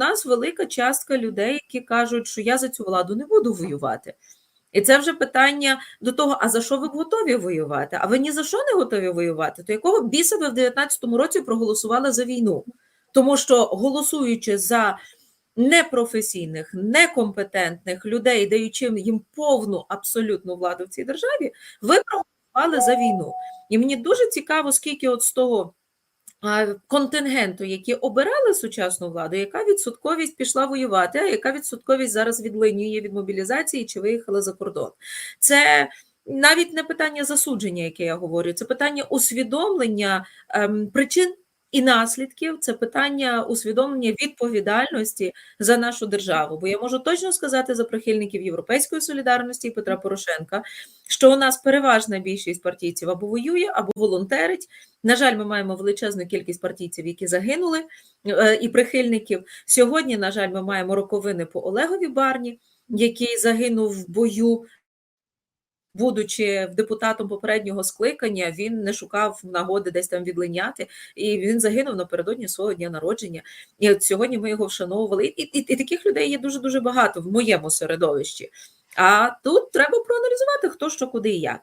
нас велика частка людей, які кажуть, що я за цю владу не буду воювати. І це вже питання до того, а за що ви готові воювати? А ви ні за що не готові воювати? То якого біса ви в 19-му році проголосували за війну? Тому що голосуючи за непрофесійних, некомпетентних людей, даючи їм повну абсолютну владу в цій державі, ви проголосували за війну. І мені дуже цікаво, скільки от з того контингенту, які обирали сучасну владу, яка відсотковість пішла воювати, а яка відсотковість зараз відлинює від мобілізації чи виїхала за кордон. Це навіть не питання засудження, яке я говорю, це питання усвідомлення ем, причин і наслідків, це питання усвідомлення відповідальності за нашу державу. Бо я можу точно сказати за прихильників Європейської солідарності і Петра Порошенка, що у нас переважна більшість партійців або воює, або волонтерить. На жаль, ми маємо величезну кількість партійців, які загинули, е, і прихильників. Сьогодні, на жаль, ми маємо роковини по Олегові Барні, який загинув в бою. Будучи депутатом попереднього скликання, він не шукав нагоди десь там відлиняти, і він загинув напередодні свого дня народження. І от сьогодні ми його вшановували. І, і, і таких людей є дуже дуже багато в моєму середовищі. А тут треба проаналізувати, хто що, куди і як.